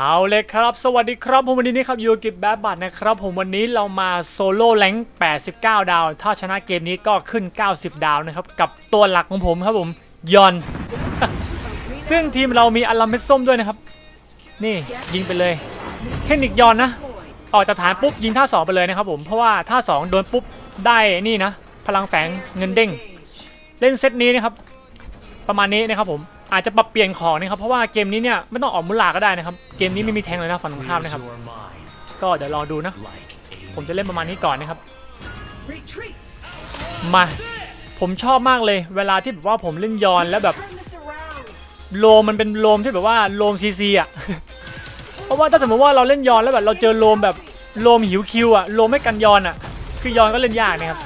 เอาเลยครับ สวัสดีครับ ผมวันนี้นะครับยูกิบแบบบัตนะครับ ผมวันนี้เรามาโซโล่แรง89 ดาว ถ้าชนะเกมนี้ก็ขึ้น 90 ดาวนะครับ กับตัวหลักของผมครับผมยอน ซึ่งทีมเรามีอลัมเมดส้มด้วยนะครับ นี่ยิงไปเลย เทคนิคยอนนะ ออกจากฐานปุ๊บยิงท่า 2 ไปเลยนะครับผมเพราะว่าท่า 2 โดนปุ๊บได้นี่นะ พลังแฝงเงินเด้ง เล่นเซตนี้นะครับ ประมาณนี้นะครับผม อาจจะปรับเปลี่ยนของนะครับเพราะว่าเกมนี้เนี่ยไม่ต้องออกมุลาก็ได้นะครับเกมนี้ไม่มีแทงเลยนะฝั่งตรงข้ามนะครับ ก็เดี๋ยวรอดูนะ ผมจะเล่นประมาณนี้ก่อนนะครับมาผมชอบมากเลยเวลาที่แบบว่าผมเล่นยอนแล้วแบบโลมมันเป็นโลมที่แบบว่าโลมซีซีอะเพราะว่าถ้าสมมติว่าเราเล่นยอนแล้วแบบเราเจอโลมแบบโลมหิวคิวอะโลมไม่กันยอนอะ คือยอนก็เล่นยากนะครับ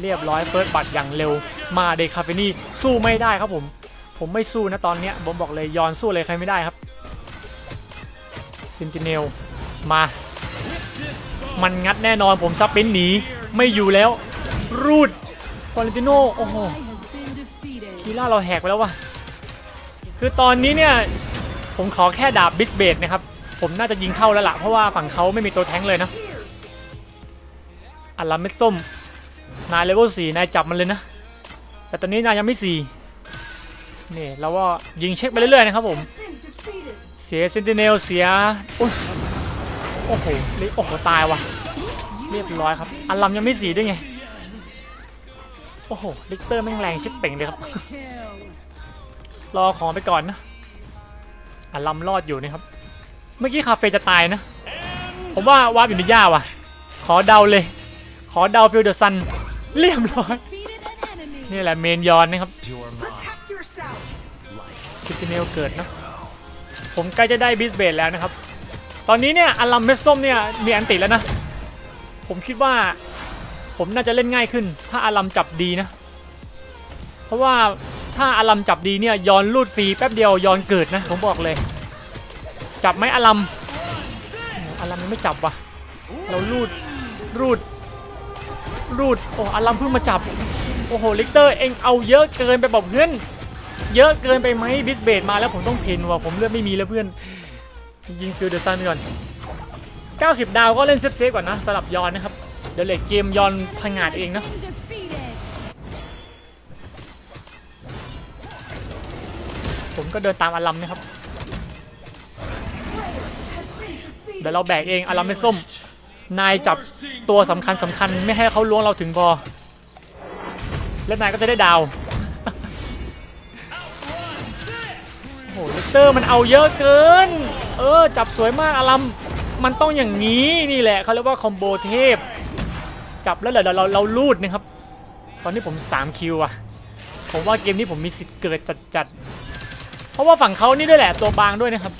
เรียบร้อยเฟิร์สบัตรอย่างเร็วมาเดคาเฟนี่สู้ไม่ได้ครับผม ผมไม่สู้นะตอนเนี้ยผมบอกเลยยอนสู้เลยใครไม่ได้ครับซินติเนลมา มันงัดแน่นอนผมซับเป็นหนีไม่อยู่แล้ว รูดฟอเรนติโนโอ้โหคีล่าเราแหกไปแล้ววะคือตอนนี้เนี่ยผมขอแค่ดาบบิสเบดนะครับ ผมน่าจะยิงเข้าแล้วล่ะเพราะว่าฝั่งเขาไม่มีตัวแท้งเลยนะอัลลัมเม็ดส้มนายเลเวลสี่นายจับมันเลยนะ แต่ตอนนี้นายยังไม่สี่ นี่เราก็ยิงเช็คไปเรื่อยๆนะครับผม เสียเซนติเนลเสียโอ้โหลิโอ้โหตายว่ะ เรียบร้อยครับ อัลลัมยังไม่สีด้วยไง โอ้โหลิกเตอร์แม่งแรงชิบเป่งเลยครับ รอของไปก่อนนะ อัลลัมรอดอยู่นะครับ เมื่อกี้คาเฟ่จะตายนะ ผมว่าวาร์ปอยู่ในหญ้าว่ะ ขอเดาเลย ขอเดาฟิลเดอร์ซัน เรียบร้อย นี่แหละเมนยอนนะครับ ซิติเนลเกิดนะ ผมใกล้จะได้บิสเบดแล้วนะครับ ตอนนี้เนี่ยอลัมเมสส้มเนี่ยมีอันติแล้วนะ ผมคิดว่า ผมน่าจะเล่นง่ายขึ้น ถ้าอลัมจับดีนะ เพราะว่าถ้าอลัมจับดีเนี่ยย้อนลูดฟรีแป๊บเดียวย้อนเกิดนะ ผมบอกเลย จับไหมอลัมอลัมยังไม่จับวะเราลูดรูดรูดโอ้อลัมเพิ่งมาจับโอ้โหลิกเตอร์เองเอาเยอะเกินไปบอกเพื่อน เยอะเกินไปไหมบิสเบดมาแล้วผมต้องเพนว่ะผมเลือดไม่มีแล้วเพื่อน ยิงฟิลเดอร์ซันก่อน 90 ดาวก็เล่นเซฟๆก่อนนะสลับยอนนะครับ เดี๋ยวเลทเกมยอนพังงาดเองนะผมก็เดินตามอารัมนะครับ เดี๋ยวเราแบกเองอารัมไม่ส้ม นายจับตัวสำคัญสำคัญไม่ให้เขาล้วงเราถึงพอ และนายก็จะได้ดาว เลกเตอร์มันเอาเยอะเกิน เออ จับสวยมากอารัมมันต้องอย่างนี้นี่แหละเขาเรียกว่าคอมโบเทพ จับแล้วเดี๋ยวเราเราเราลูดนะครับ ตอนนี้ผม 3 คิวอะผมว่าเกมนี้ผมมีสิทธิ์เกิดจัดๆ เพราะว่าฝั่งเขานี่ด้วยแหละตัวบางด้วยนะครับ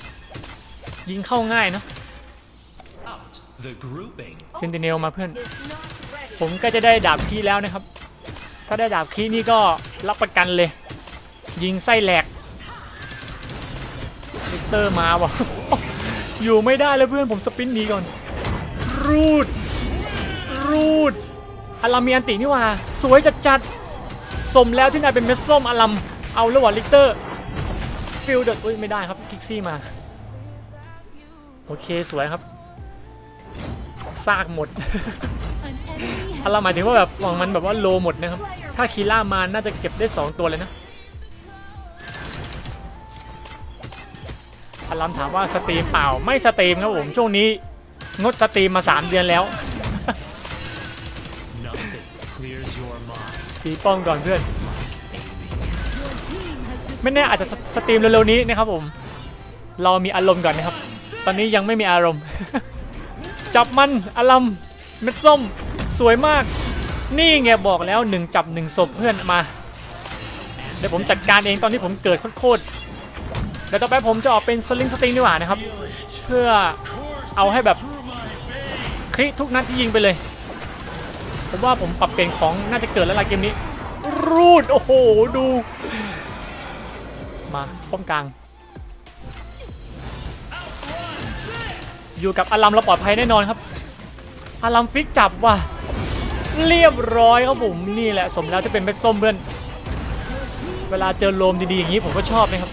ยิงเข้าง่ายเนอะเซนติเนลมาเพื่อน ผมก็จะได้ดาบคีแล้วนะครับ ถ้าได้ดาบคีนี่ก็รับประกันเลย ยิงไส้แหลก ตอร์มาว่ะ อยู่ไม่ได้เลยเพื่อนผมสปินหนีก่อน รูด รูดอลัมมีอันตินี่ว่า สวยจัดจัดๆสมแล้วที่นายเป็นเม็ดส้มอลัม เอาแล้วว่ะลิกเตอร์ฟิลเดอร์อุ้ยไม่ได้ครับคิกซี่มา โอเคสวยครับซากหมดอะไรหมายถึงว่าแบบฝั่งมันแบบว่าโลหมดนะครับ ถ้าคีล่ามาน่าจะเก็บได้ 2 ตัวเลยนะ อลัมถามว่าสตรีมเปล่าไม่สตรีมครับผมช่วงนี้งดสตรีมมา 3 เดือนแล้ว Nothing clears your mind. ตีป้อมก่อนเพื่อน ไม่แน่อาจจะสสตรีมเร็วๆนี้นะครับผม เรามีอารมณ์ก่อนนะครับ ตอนนี้ยังไม่มีอารมณ์ จับมันอารมณ์เม็ดส้มสวยมาก นี่ไงบอกแล้วหนึ่งจับหนึ่งศพเพื่อนมา เดี๋ยวผมจัดการเองตอนที่ผมเกิดโคตรๆเดี๋ยวต่อไปผมจะออกเป็นสลิงสติงดีกว่านะครับ เพื่อเอาให้แบบคลิทุกนัดที่ยิงไปเลย ผมว่าผมปรับเปลี่ยนของน่าจะเกิดแล้วล่ะเกมนี้ รูด โอ้โห ดู มาป้อมกลาง อยู่กับอลัมเราปลอดภัยแน่นอนครับอลัมฟิกจับว่ะ เรียบร้อยครับผมนี่แหละสมแล้วที่เป็นเม็ดส้มเพื่อน เวลาเจอโลมดีๆอย่างนี้ผมก็ชอบนะครับ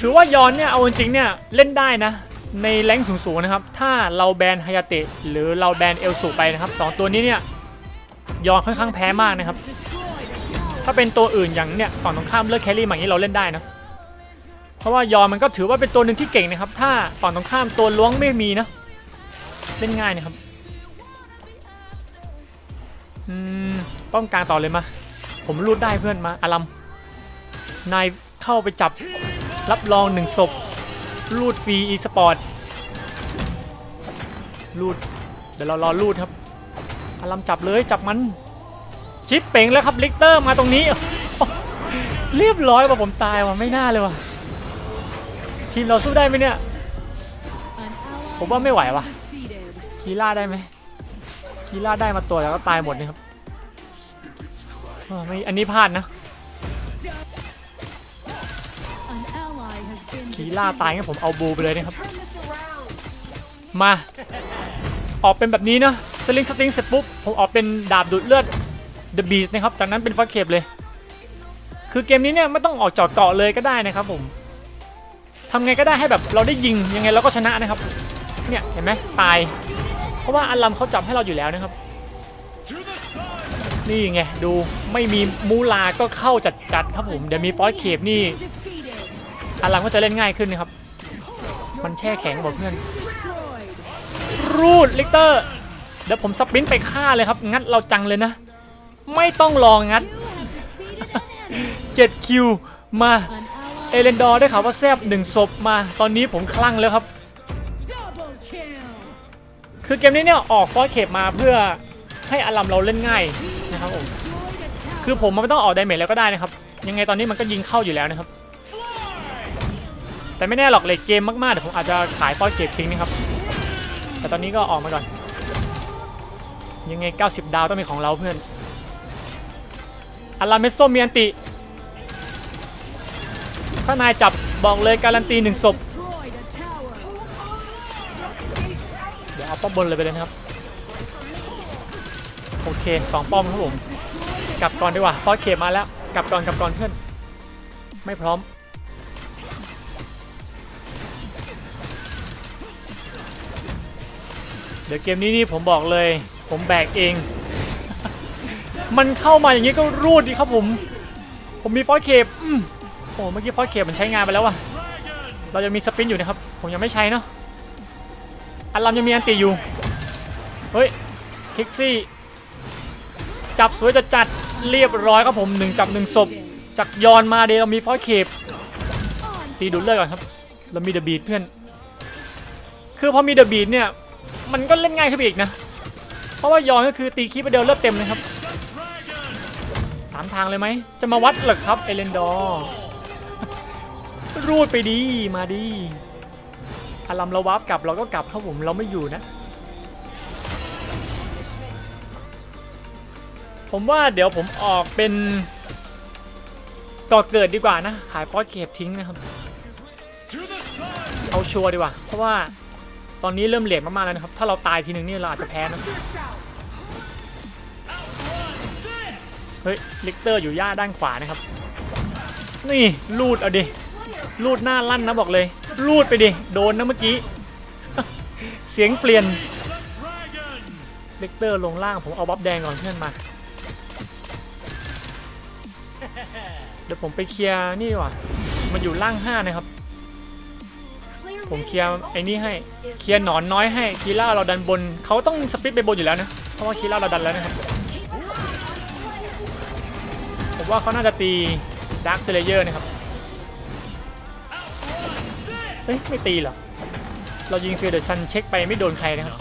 ถือว่ายอนเนี่ยเอาจริงเนี่ยเล่นได้นะในแรงสูงๆนะครับ ถ้าเราแบนฮายาเตะหรือเราแบนเอลสูไปนะครับสองตัวนี้เนี่ยยอนค่อนข้างแพ้มากนะครับ ถ้าเป็นตัวอื่นอย่างเนี่ยฝั่งตรงข้ามเลือกแครี่อย่างนี้เราเล่นได้นะเพราะว่ายอนมันก็ถือว่าเป็นตัวหนึ่งที่เก่งนะครับ ถ้าฝั่งตรงข้ามตัวล้วงไม่มีนะเล่นง่ายนะครับอืมป้องกลางต่อเลยมา ผมรูดได้เพื่อนมาอารัมนายเข้าไปจับ รับรองหนึ่งศพรูดฟรีอีสปอร์ตรูดเดี๋ยวเรารอรูดครับอารัมจับเลยจับมัน ชิปเป่งแล้วครับลิกเตอร์มาตรงนี้ เรียบร้อยว่ะผมตายว่ะไม่น่าเลยว่ะทีมเราสู้ได้ไหมเนี่ย ผมว่าไม่ไหวว่ะคีล่าได้ไหมคีล่าได้มาตัวแล้วก็ตายหมดนะครับออไม่อันนี้พลาดนะ คีล่าตายงั้นผมเอาบูไปเลยนะครับ Turn this around. มา ออกเป็นแบบนี้นะสลิงสติงเสร็จปุ๊บ ผมออกเป็นดาบดูดเลือด The Beast นะครับ จากนั้นเป็นฟักเคปเลย คือเกมนี้เนี่ยไม่ต้องออกจอดเกาะเลยก็ได้นะครับผมทำไงก็ได้ให้แบบเราได้ยิงยังไงเราก็ชนะนะครับ เนี่ยเห็นไหมตาย เพราะว่าอัลลัมเขาจับให้เราอยู่แล้วนะครับ นี่ไงดูไม่มีมูลาก็เข้าจัดจัดๆครับผมเดี๋ยวมีฟอสเคปนี่ อัลลัมก็จะเล่นง่ายขึ้นนะครับ มันแช่แข็งบอกเพื่อน รูดลิกเตอร์ เดี๋ยวผมสปรินไปฆ่าเลยครับ งัดเราจังเลยนะ ไม่ต้องรองงัด7คิวมา เอเลนดอร์ได้ข่าวว่าแซบหนึ่งศพมา ตอนนี้ผมคลั่งแล้วครับ คือเกมนี้เนี่ยออกฟอสเคปมาเพื่อให้อารัมเราเล่นง่ายนะครับผม คือผมมันไม่ต้องออกไดเมจแล้วก็ได้นะครับ ยังไงตอนนี้มันก็ยิงเข้าอยู่แล้วนะครับ แต่ไม่แน่หรอกเลยเกมมากๆเดี๋ยวผมอาจจะขายฟอสเคปทิ้งนะครับ แต่ตอนนี้ก็ออกมาก่อน ยังไง 90 ดาวต้องเป็นของเราเพื่อนอาราเมโซมีอันติ ถ้านายจับบอกเลยการันตีหนึ่งศพ เดี๋ยวเอาป้อมบนเลยไปเลยนะครับ โอเคสองป้อมครับผม กลับก่อนดีกว่าฟอสเคปมาแล้ว กลับก่อนกลับก่อนเพื่อน ไม่พร้อม ดี๋ยวเกมนี้นี่ผมบอกเลย ผมแบกเอง มันเข้ามาอย่างนี้ก็รูดดีครับผม ผมมีฟอสเคปอืมโอ้เมื่อกี้ฟอสเคปมันใช้งานไปแล้วว่ะเราจะมีสปินอยู่นะครับ ผมยังไม่ใช้เนาะอันลำยังมีอันตีอยู่ เฮ้ยคิกซี่ จับสวยจะจัดเรียบร้อยครับผมหนึ่งจับหนึ่งศพจากยอนมาเดยวเรามีฟอสเคปตีดูดเลือดก่อนครับ เรามีเดอะบีดเพื่อน คือพอมีเดอะบีดเนี่ย มันก็เล่นง่ายขึ้นไปอีกนะ เพราะว่ายอนก็คือตีคีปไปเดียวเลือดเต็มเลยครับสามทางเลยไหม จะมาวัดเหรอครับเอเลนดอร์รูดไปดีมาดีอารัมเราวาร์ปกลับเราก็กลับครับผมเราไม่อยู่นะ ผมว่าเดี๋ยวผมออกเป็นก่อเกิดดีกว่านะ ขายฟอสเก็บทิ้งนะครับ เอาชัวร์ดีกว่า เพราะว่า ตอนนี้เริ่มเหลวมากๆแล้วนะครับ ถ้าเราตายทีหนึ่งนี่เราอาจจะแพ้นะ เฮ้ย ลิกเตอร์อยู่ย่าด้านขวานะครับ นี่ลูดเอาดิ ลูดหน้าลั่นนะบอกเลย ลูดไปดิ โดนนะเมื่อกี้ เสียงเปลี่ยน ลิกเตอร์ลงล่าง ผมเอาบัฟแดงก่อนเพื่อนมา เดี๋ยวผมไปเคลียร์นี่ว่ามันอยู่ล่างห้านะครับ ผมเคลียร์ไอ้นี่ให้ เคลียร์หนอนน้อยให้ คีล่าเราดันบน เขาต้องสปิดไปบนอยู่แล้วนะ เพราะว่าคีล่าเราดันแล้วนะครับ ผมว่าเขาน่าจะตีดาร์คเซเลเยอร์นะครับ เฮ้ย ไม่ตีหรอ เรายิงฟิลเดอร์ซันเช็คไปไม่โดนใครนะครับ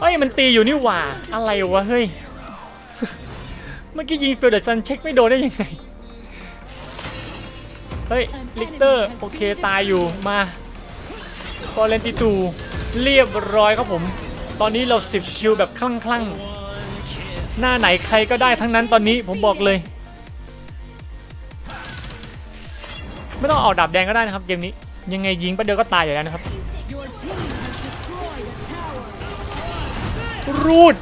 เอ้ย มันตีอยู่นี่หว่า อะไรวะ เฮ้ย เมื่อกี้ยิงฟิลเดอร์ซันเช็คไม่โดนได้ยังไง เฮ้ย ลิกเตอร์ โอเค ตายอยู่ มาฟอเรนติตู เรียบร้อยครับผม ตอนนี้เรา10คิวแบบคลั่งคลั่งๆ หน้าไหนใครก็ได้ทั้งนั้นตอนนี้ผมบอกเลย ไม่ต้องออกดาบแดงก็ได้นะครับเกมนี้ ยังไงยิงประเดียวก็ตายอยู่แล้วนะครับ รูด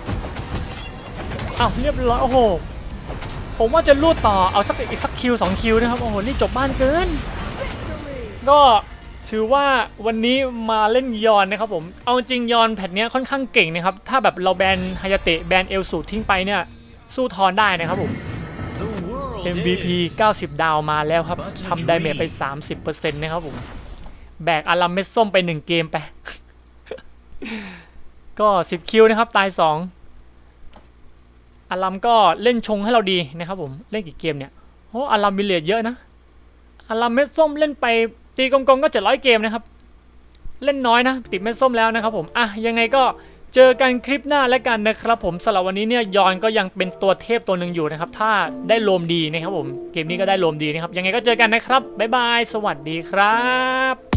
อ้าวเรียบร้อย โอ้โห ผมว่าจะลูดต่อเอาสักอีกสักคิวสองคิวนะครับโอ้โหนี่จบบ้านเกิน ก็ถือว่าวันนี้มาเล่นยอนนะครับผมเอาจริงยอนแพทเนี้ยค่อนข้างเก่งนะครับ ถ้าแบบเราแบนฮายาเตะแบนเอลสูทิ้งไปเนี่ยสู้ทอนได้นะครับผม MVP 90 ดาวมาแล้วครับทำไดเมจไป 30%นะครับผม แบกอารัมเม็ดส้มไป 1 เกมไป ก็ 10 คิวนะครับ ตาย 2 อารัมก็เล่นชงให้เราดีนะครับผมเล่นกี่เกมเนี่ยโอ้อารัมมิเลตเยอะนะอารัมเม็ดส้มเล่นไปตีกงๆก็700เกมนะครับ เล่นน้อยนะ ติดเม็ดส้มแล้วนะครับผมอะยังไงก็เจอกันคลิปหน้าแล้วกันนะครับผมสำหรับวันนี้เนี่ยยอนก็ยังเป็นตัวเทพตัวหนึ่งอยู่นะครับ ถ้าได้โลมดีนะครับผมเกมนี้ก็ได้โลมดีนะครับ ยังไงก็เจอกันนะครับบ๊ายบายสวัสดีครับ